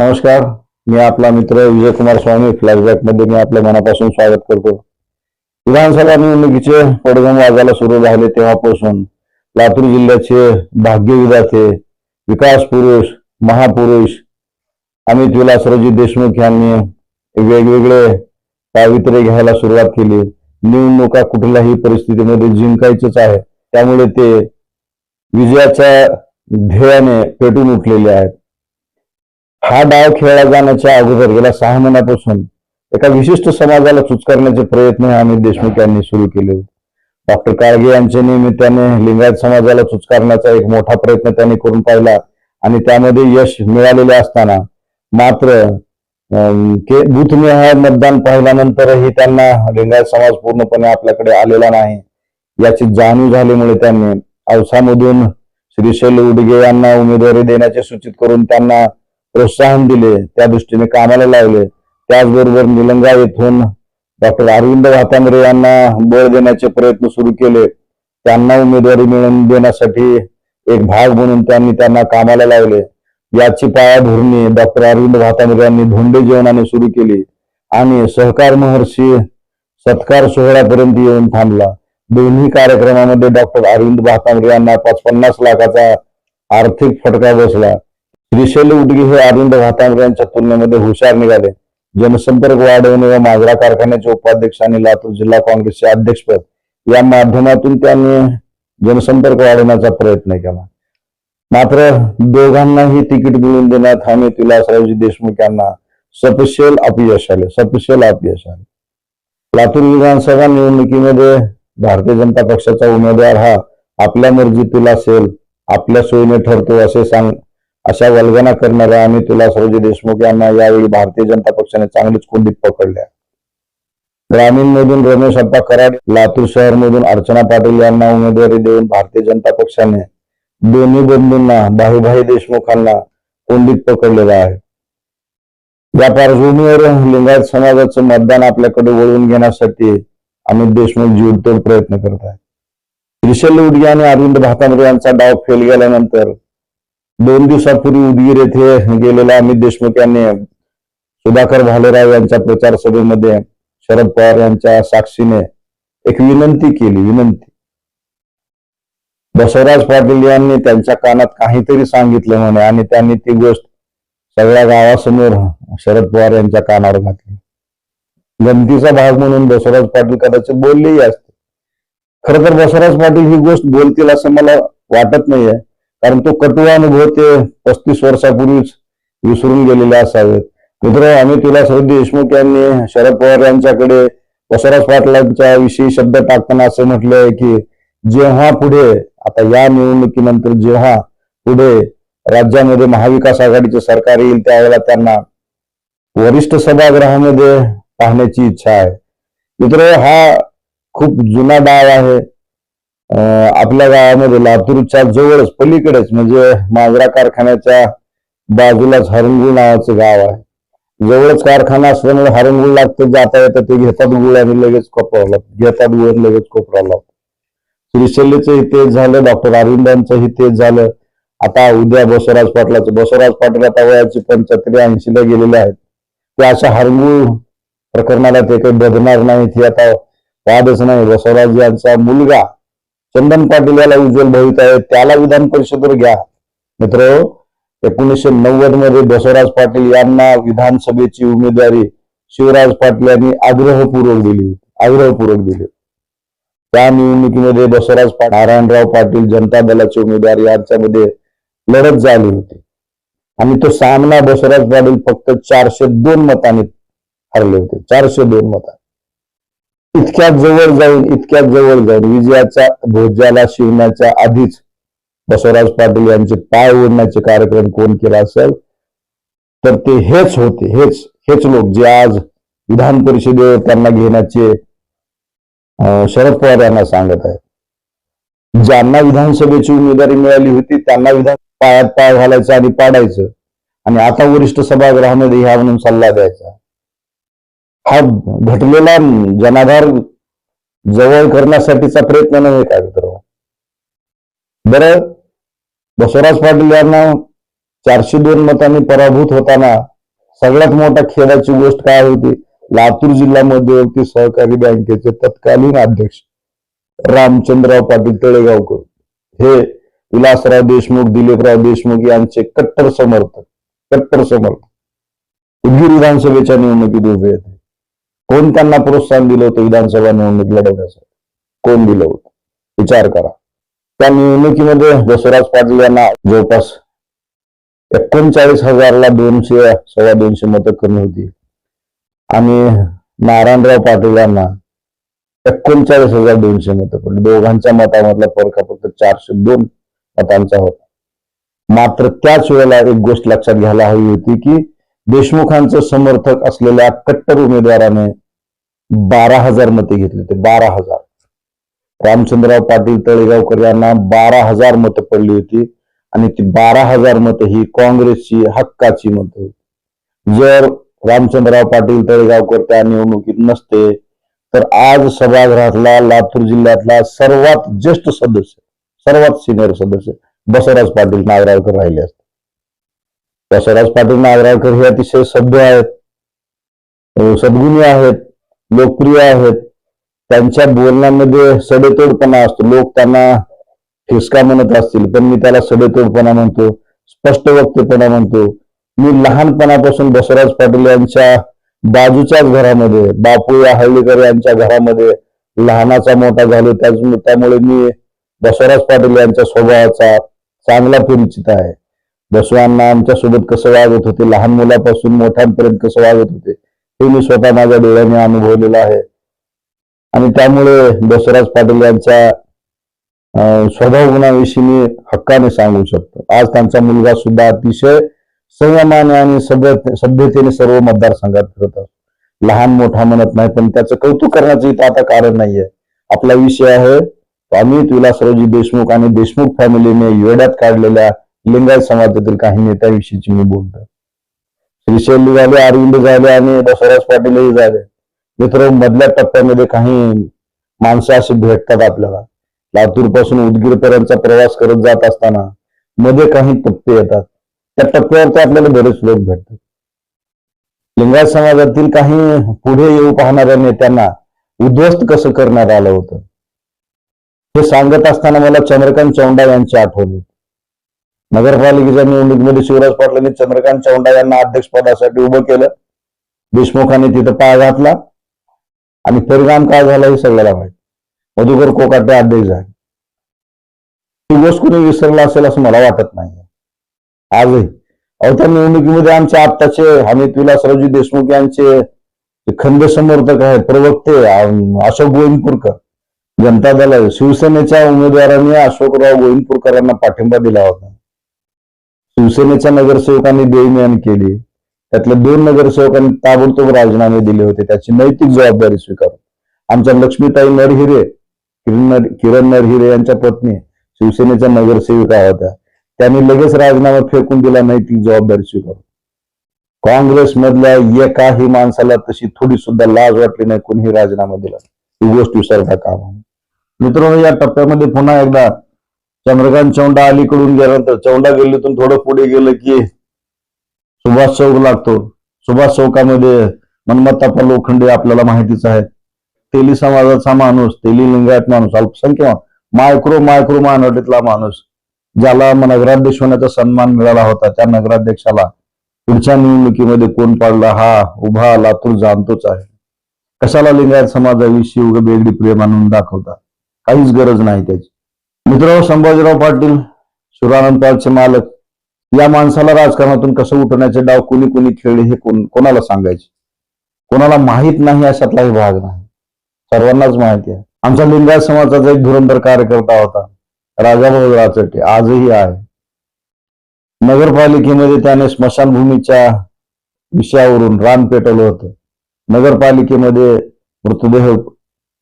नमस्कार मी आपला मित्र विजयकुमार स्वामी फ्लॅशबॅकमध्ये मी आपल्या मनापासून स्वागत करतो. विधानसभा निवडणुकीचे पडगम वाजायला सुरू झाले तेव्हापासून. लातूर जिल्ह्याचे भाग्यविधाते विकास पुरुष महापुरुष अमित विलासरावजी देशमुख यांनी वेगवेगळे पावित्र्य घ्यायला सुरुवात केली. निवडणुका कुठल्याही परिस्थितीमध्ये जिंकायचेच आहे त्यामुळे ते विजयाच्या ध्येयाने पेटून उठलेले आहेत. हा डाव खेळला जाण्याच्या अगोदर गेल्या सहा महिन्यापासून एका विशिष्ट समाजाला करण्याचे प्रयत्न अमित देशमुख यांनी सुरू केले. होते डॉक्टर काळगे यांच्या निमित्ताने लिंगायत समाजाला चुचकारण्याचा एक मोठा प्रयत्न त्यांनी करून पाहिला आणि त्यामध्ये यश मिळालेले असताना मात्र बुथनिहाय के मतदान पाहिल्यानंतरही त्यांना लिंगायत समाज पूर्णपणे आपल्याकडे आलेला नाही. याची जाणीव झाल्यामुळे त्यांनी औसामधून श्रीशैल उडगे यांना उमेदवारी देण्याचे सूचित करून त्यांना प्रोत्साहन दिले त्या दृष्टीने कामाला लावले त्याचबरोबर निलंगा येथून डॉक्टर अरविंद वातांबरे यांना बळ देण्याचे प्रयत्न सुरू केले. त्यांना उमेदवारी मिळवून देण्यासाठी एक भाग म्हणून त्यांनी त्यांना कामाला लावले. याची पायाभरणी डॉक्टर अरविंद भातांबरे यांनी धोंडे जेवणाने सुरू केली आणि सहकार महर्षी सत्कार सोहळ्यापर्यंत येऊन थांबला. दोन्ही कार्यक्रमामध्ये डॉक्टर अरविंद भातांबरे यांना पाच पन्नास लाखाचा आर्थिक फटका बसला. श्रीशैल उडगी हे अरविंद भातांबरे यांच्या तुलनेमध्ये हुशार निघाले. जनसंपर्क वाढवणे व माजरा कारखान्याचे उपाध्यक्ष आणि लातूर जिल्हा काँग्रेसचे अध्यक्षपद या माध्यमातून त्यांनी जनसंपर्क वाढवण्याचा प्रयत्न केला. मात्र दोघांनाही तिकीट मिळवून देण्यात अमित विलासरावजी देशमुख यांना सपशेल अपयश आले सपशेल अपयश आले. लातूर विधानसभा निवडणुकीमध्ये भारतीय जनता पक्षाचा उमेदवार हा आपल्या मर्जीतील असेल आपल्या सोयीने ठरतो असे सांग अशा वल्गना करणाऱ्या आणि तुला सरोजी देशमुख यांना यावेळी भारतीय जनता पक्षाने चांगलीच कुंडीत पकडल्या. ग्रामीण मधून रमेश अप्पा कराड लातूर शहर मधून अर्चना पाटील यांना उमेदवारी देऊन भारतीय जनता पक्षाने दोन्ही बंधूंना भाईभाई देशमुखांना कोंडीत पकडलेलं आहे. या पार्श्वभूमीवर लिंगायत समाजाचं मतदान आपल्याकडे वळवून घेण्यासाठी अमित देशमुख जीवतोड प्रयत्न करत आहेत. विशल उडगे आणि अरविंद भातांबरे यांचा डाव फेल गेल्यानंतर दोन दिवसापूर्वी उदगीर येथे गेलेल्या अमित देशमुख यांनी सुधाकर भालेराव यांच्या प्रचार सभेमध्ये शरद पवार यांच्या साक्षीने एक विनंती केली विनंती. बसवराज पाटील यांनी त्यांच्या कानात काहीतरी सांगितलं म्हणे आणि त्यांनी ती गोष्ट सगळ्या गावासमोर शरद पवार यांच्या कानावर घातली. गमतीचा भाग म्हणून बसवराज पाटील कदाचित बोललेही असते खर तर बसवराज पाटील ही गोष्ट बोलतील असं मला वाटत नाहीये. कारण तो कटुआ अनुभव ते पस्तीस वर्षापूर्वीच विसरून गेलेले असावेत मित्र अमित विलासराव देशमुख यांनी शरद पवार यांच्याकडे बसवराज पाटलांच्या विषयी शब्द टाकताना असं म्हटलंय की जेव्हा पुढे आता या निवडणुकीनंतर जेव्हा पुढे राज्यामध्ये महाविकास आघाडीचे सरकार येईल त्यावेळेला त्यांना वरिष्ठ सभागृहामध्ये पाहण्याची इच्छा आहे. मित्र हा खूप जुना डाव आहे. आपल्या गावामध्ये लातूरच्या जवळच पलीकडेच म्हणजे माजरा कारखान्याच्या बाजूलाच हरंगुळ नावाचं गाव आहे. जवळच कारखाना असल्यामुळे हरंगुळ लागतं जाता येतं ते घेतात गुळ आणि लगेच कोपरावला घेतात गुळ लगेच कोपरावला लागतं हे तेच झालं डॉक्टर अरविंदांचंही तेच झालं. आता उद्या बसवराज पाटलाचं बसवराज पाटील आता वयाची पंच्याहत्तर ऐंशीला गेलेले आहेत. ते अशा हरंगुळ प्रकरणाला ते काही बदणार नाही हे आता वादच नाही. बसवराज यांचा मुलगा चंदन पाटील याला उज्ज्वल भवित आहे त्याला विधान परिषदेवर घ्या. मित्र एकोणीसशे नव्वदमध्ये बसवराज पाटील यांना विधानसभेची उमेदवारी शिवराज पाटील यांनी आग्रहपूर्वक दिली होती आग्रहपूर्वक दिली त्या निवडणुकीमध्ये बसवराज पाटील नारायणराव पाटील जनता दलाचे उमेदवार यांच्यामध्ये लढत झाली होती. आणि तो सामना बसवराज पाटील फक्त चारशे दोन मतांनी हरले होते चारशे दोन मता इतक्या जवळ जाऊन इतक्या जवळ जाईल विजयाच्या भोज्याला शिवण्याच्या आधीच बसवराज पाटील यांचे पाय ओढण्याचे कार्यक्रम कोण केला असेल? तर ते हेच होते हेच हेच लोक जे आज विधान परिषदेवर त्यांना घेण्याचे शरद पवार यांना सांगत आहेत. ज्यांना विधानसभेची उमेदवारी मिळाली होती त्यांना विधान पायात पाय घालायचं आणि पाडायचं. आणि आता वरिष्ठ सभागृहामध्ये ह्या म्हणून सल्ला द्यायचा. हा घटलेला जनाधार जवळ करण्यासाठीचा प्रयत्न नव्हे काय बर बसवराज पाटील यांना चारशे दोन मतांनी पराभूत होताना सगळ्यात मोठा खेळाची गोष्ट काय होती? लातूर जिल्हा मध्यवर्ती सहकारी बँकेचे तत्कालीन अध्यक्ष रामचंद्रराव पाटील तळेगावकर. हे विलासराव देशमुख दिलीपराव देशमुख यांचे कट्टर समर्थक कट्टर समर्थक. उदगीर विधानसभेच्या निवडणुकीत उभे होते. कोण त्यांना प्रोत्साहन दिलं होतं विधानसभा निवडणूक लढवण्यासाठी? कोण दिलं होतं? विचार करा. त्या निवडणुकीमध्ये बसवराज पाटील यांना जवळपास एकोणचाळीस हजारला दोनशे सव्वा दोनशे मतं कमी होती. आणि नारायणराव पाटील यांना एकोणचाळीस हजार दोनशे मतं पडली. दोघांच्या मतामधला फरक फक्त चारशे दोन मतांचा होता. मात्र त्याच वेळेला एक गोष्ट लक्षात घ्यायला हवी होती की देशमुखांचं समर्थक असलेल्या कट्टर उमेदवाराने बारा हजार मते घेतली होती. बारा हजार. रामचंद्रराव पाटील तळेगावकर यांना बारा हजार मतं पडली होती आणि ती बारा हजार मतं ही काँग्रेसची हक्काची मतं होती. जर रामचंद्रराव पाटील तळेगावकर त्या निवडणुकीत नसते तर आज सभागृहातला लातूर जिल्ह्यातला सर्वात ज्येष्ठ सदस्य सर्वात सिनियर सदस्य बसवराज पाटील नागरावकर राहिले असते. स्वराज पाटील नागराळकर हे अतिशय सभ्य आहेत. सद्गुणी आहेत लोकप्रिय आहेत. त्यांच्या बोलण्यामध्ये सडेतोडपणा असतो. लोक त्यांना ठिसका म्हणत असतील पण मी त्याला सडेतोडपणा म्हणतो स्पष्ट वक्तेपणा म्हणतो. मी लहानपणापासून बसवराज पाटील यांच्या बाजूच्याच घरामध्ये बापू या हळदीकर यांच्या घरामध्ये लहानाचा मोठा झालो. त्याच त्यामुळे मी बसवराज पाटील यांच्या स्वभावाचा चांगला परिचित आहे. बसवांना आमच्यासोबत कसं वागत होते? लहान मुलापासून मोठ्यांपर्यंत कसं वागत होते? हे मी स्वतः माझ्या डोळ्याने अनुभवलेलं आहे. आणि त्यामुळे बसवराज पाटील यांच्या स्वभाव गुणाविषयी मी हक्काने सांगू शकतो. आज त्यांचा मुलगा सुद्धा अतिशय संयमाने आणि सभ्य सभ्यतेने सर्व मतदारसंघात फिरत असतो. लहान मोठा म्हणत नाही पण त्याचं कौतुक करण्याचं इथं आता कारण नाहीये. आपला विषय आहे अमित विलासरावजी देशमुख आणि देशमुख फॅमिलीने येड्यात काढलेल्या लिंगायत समाजातील काही नेत्याविषयीची मी बोलतो श्रीशैली झाले अरविंद झाले आणि बसवराज पाटीलही झाले. मित्र मधल्या टप्प्यामध्ये काही माणसं अशी भेटतात आपल्याला. लातूरपासून उदगीर पर्यंतचा प्रवास करत जात असताना मध्ये काही टप्पे येतात. त्या टप्प्यावरती आपल्याला बरेच लोक भेटतात. लिंगायत समाजातील काही पुढे येऊ पाहणाऱ्या नेत्यांना उद्ध्वस्त कसं करण्यात आलं होतं? हे सांगत असताना मला चंद्रकांत चौंडा यांची आठवले नगरपालिकेच्या निवडणुकीमध्ये शिवराज पाटलांनी चंद्रकांत चौंडा यांना अध्यक्षपदासाठी उभं केलं. देशमुखांनी तिथं पाय घातला. आणि परिणाम काय झाला हे सगळ्याला माहिती. मधुकर कोकाटे अध्यक्ष झाले. ही गोष्ट कोणी विसरला असेल असं मला वाटत नाही. आजही. अहो त्या निवडणुकीमध्ये आमचे आत्ताचे अमित विलासरावजी देशमुख यांचे खंड खंद समर्थक आहेत प्रवक्ते अशोक गोविंदपूरकर जनता दल शिवसेनेच्या उमेदवारांनी अशोकराव गोविंदपूरकरांना पाठिंबा दिला होता. शिवसेनेच्या नगरसेवकांनी देवमियान केली. त्यातल्या दोन नगरसेवकांनी ताबडतोब राजीनामे दिले होते. त्याची नैतिक जबाबदारी स्वीकारून. आमच्या लक्ष्मीताई नरहिरे किरण नर- किरण नरहिरे यांच्या पत्नी शिवसेनेच्या नगरसेविका होत्या. त्यांनी लगेच राजीनामा फेकून दिला नैतिक जबाबदारी स्वीकारून. काँग्रेस मधल्या एकाही माणसाला तशी थोडी सुद्धा लाज वाटली नाही कोणीही राजीनामा दिला ही गोष्ट विसरता काम मित्रांनो या टप्प्यामध्ये पुन्हा एकदा चंद्रकांत चौंडा अलीकडून गेल्यानंतर चौंडा गल्लीतून थोडं पुढे गेलं की सुभाष चौक लागतो. सुभाष चौकामध्ये मनमत्ताप्पा लोखंडे आपल्याला माहितीच आहे तेली समाजाचा माणूस तेली लिंगायत माणूस अल्पसंख्य मायक्रो मायक्रो मायनॉरिटीतला माणूस ज्याला नगराध्यक्ष होण्याचा सन्मान मिळाला होता. त्या नगराध्यक्षाला पुढच्या निवडणुकीमध्ये कोण पाडला हा उभा लातूर जाणतोच आहे. कशाला लिंगायत समाजाविषयी उग वेगळी प्रेम आणून दाखवता? काहीच गरज नाही त्याची. मित्र संभाजीराव पाटील शिवरानंद पालचे मालक या माणसाला राजकारणातून कसं उठवण्याचे डाव कुणी कुणी खेळले हे कोण कोणाला सांगायचे? कोणाला माहीत नाही अशातलाही भाग नाही. सर्वांनाच माहिती आहे. आमचा लिंगायत समाजाचा एक धुरंधर कार्यकर्ता होता राजाभाऊ राचटे आजही आहे. नगरपालिकेमध्ये त्याने स्मशानभूमीच्या विषयावरून रान पेटवलं होतं. नगरपालिकेमध्ये मृतदेह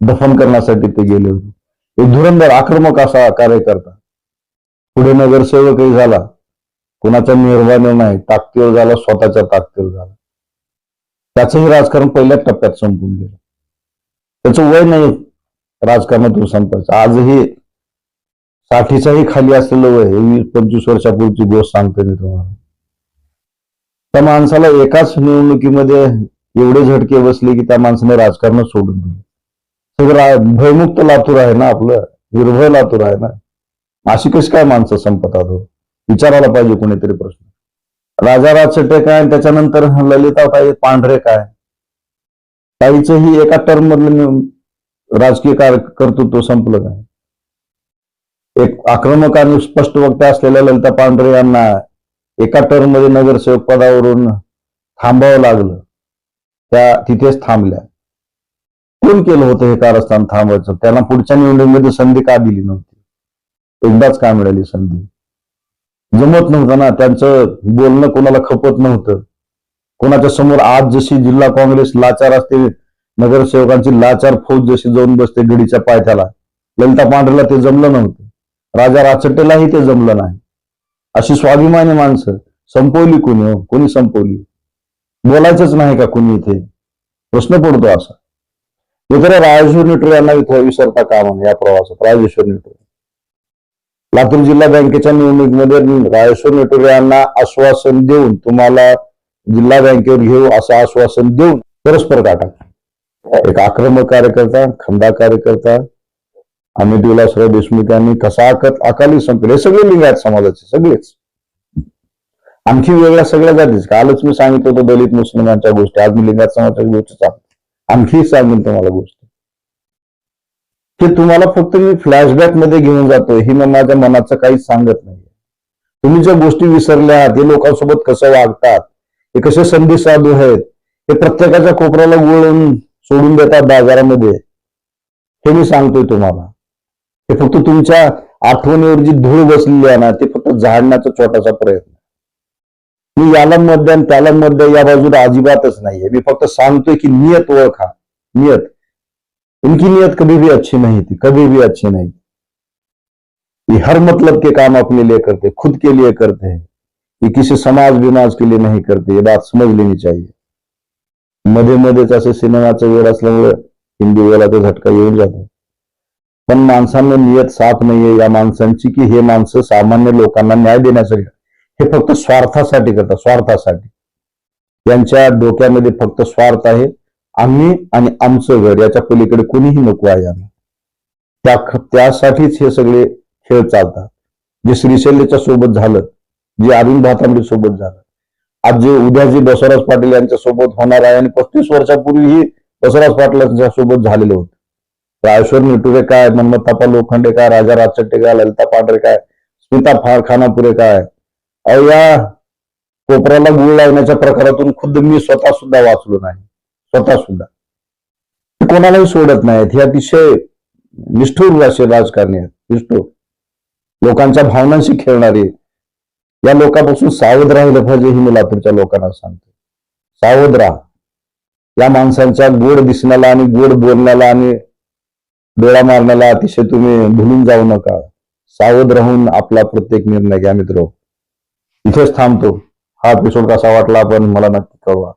दफन करण्यासाठी ते गेले होते. एक धुरंधर आक्रमक असा कार्यकर्ता पुढे नगरसेवकही झाला. कुणाच्या निर्वाणी नाही. ताकदीवर झाला स्वतःच्या ताकदीवर झाला. त्याचंही राजकारण पहिल्याच टप्प्यात संपून गेलं. त्याचं वय नाही राजकारणातून संपायचं आजही साठीच्याही खाली असलेलं वय हे वीस पंचवीस वर्षापूर्वीची गोष्ट सांगतो मी तुम्हाला. त्या माणसाला एकाच निवडणुकीमध्ये एवढे झटके बसले की त्या माणसाने राजकारण सोडून दिले. सगळं भयमुक्त लातूर आहे ना आपलं निर्भय लातूर आहे ना. अशी कशी काय माणसं संपतात हो? विचारायला पाहिजे कोणीतरी प्रश्न. राजा राजशेटे काय आणि त्याच्यानंतर ललिता ताई पांढरे काय? ताईचं ही एका टर्म मधलं राजकीय कार्य कर्तृत्व संपलं काय एक आक्रमक आणि स्पष्ट वक्ते असलेल्या ललिता पांढरे यांना एका टर्ममध्ये नगरसेवक पदावरून थांबावं लागलं. त्या तिथेच थांबल्या. कोण केलं होतं हे कारस्थान थांबायचं त्यांना पुढच्या निवडणुकीमध्ये संधी का दिली नव्हती? एकदाच का मिळाली संधी? जमत नव्हतं ना. त्यांचं बोलणं कोणाला खपत नव्हतं. कोणाच्या समोर आज जशी जिल्हा काँग्रेस लाचार असते नगरसेवकांची लाचार फौज जशी जाऊन बसते गडीच्या पायथ्याला ललिता पांढरेला ते जमलं नव्हतं. राजा राचटेलाही ते जमलं नाही. अशी स्वाभिमानी माणसं. संपवली कोणी हो? कोणी संपवली? बोलायचंच नाही का कोणी इथे? प्रश्न पडतो असा. मित्र राजेश्वर निटरे यांना विसरता कामा नये या प्रवासात? राजेश्वर निटरे लातूर जिल्हा बँकेच्या निवडणुकीमध्ये राजेश्वर निटरे यांना आश्वासन देऊन तुम्हाला जिल्हा बँकेवर घेऊ असं आश्वासन देऊन परस्पर काटा एक आक्रमक कार्यकर्ता खंदा कार्यकर्ता अमित विलासराव देशमुख यांनी कसा अकाली संपले हे सगळे लिंगायत समाजाचे सगळेच. आणखी वेगळ्या सगळ्या जातीच. कालच मी सांगितलं होतं दलित मुस्लिमांच्या गोष्टी. आज मी लिंगायत समाजाच्या गोष्टी सांगतो. आणखी सांगेन तुम्हाला गोष्ट. की तुम्हाला फक्त मी फ्लॅशबॅकमध्ये घेऊन जातोय हे मग माझ्या मनाचं काहीच सांगत नाही तुम्ही ज्या गोष्टी विसरल्या ते लोकांसोबत कसं वागतात हे कसे संधी साधू आहेत हे प्रत्येकाच्या कोपऱ्याला वळून सोडून देतात बाजारामध्ये हे मी सांगतोय तुम्हाला. हे फक्त तुमच्या आठवणीवर जी धूळ बसलेली आहे ना ते फक्त झाडण्याचा छोटासा प्रयत्न. मी याला मत द्या आणि त्याला मत द्या, या बाजूला अजिबातच नाहीये. मी फक्त सांगतोय की नियत ओळखा. नियत. इनकी नियत कभी भी अच्छी नहीं थी, कभी भी अच्छी नहीं ये हर मतलब के काम अपने लिए करते, खुद के लिए करते हैं. ये किसी समाज विमाज के लिए नहीं करते, ये बात समझ लेनी चाहिए. मध्ये मध्येच असे सिनेमाचा वेळ असल्यामुळे हिंदी वेळाचा झटका येऊन जातो पण माणसांना नियत साथ नाहीये या माणसांची की हे माणसं सामान्य लोकांना न्याय देण्यासाठी हे फक्त स्वार्थासाठी करतात स्वार्थासाठी. यांच्या डोक्यामध्ये फक्त स्वार्थ आहे. आम्ही आणि आमचं घर याच्या पलीकडे कोणीही नको आहे यांना त्या त्यासाठीच हे सगळे खेळ चालतात. जे श्रीशैल्यच्या सोबत झालं जे अरुण भातांबे सोबत झालं. आज जे उद्या जे बसवराज पाटील यांच्या सोबत होणार आहे आणि पस्तीस वर्षापूर्वीही बसवराज पाटलांच्या सोबत झालेले होते. रायश्वर निटुरे काय मनमत्तापा लोखंडे काय राजा राजचट्टे काय ललिता पांढरे काय स्मिता फार खानापुरे काय या कोपऱ्याला गुळ लावण्याच्या प्रकारातून खुद्द मी स्वतः सुद्धा वाचलो नाही. स्वतः सुद्धा. कोणालाही सोडत नाहीत. हे अतिशय निष्ठूर असे राजकारणी आहेत. निष्ठूर. लोकांच्या भावनांशी खेळणारे. या लोकांपासून सावध राहिलं पाहिजे ही मी लातूरच्या लोकांना सांगतो सावध राहा. या माणसांच्या गोड दिसण्याला आणि गोड बोलण्याला आणि डोळा मारण्याला अतिशय तुम्ही भुलून जाऊ नका. सावध राहून आपला प्रत्येक निर्णय घ्या मित्र. इथेच थांबतो. हा एपिसोड कसा वाटला आपण मला नक्की कळवा.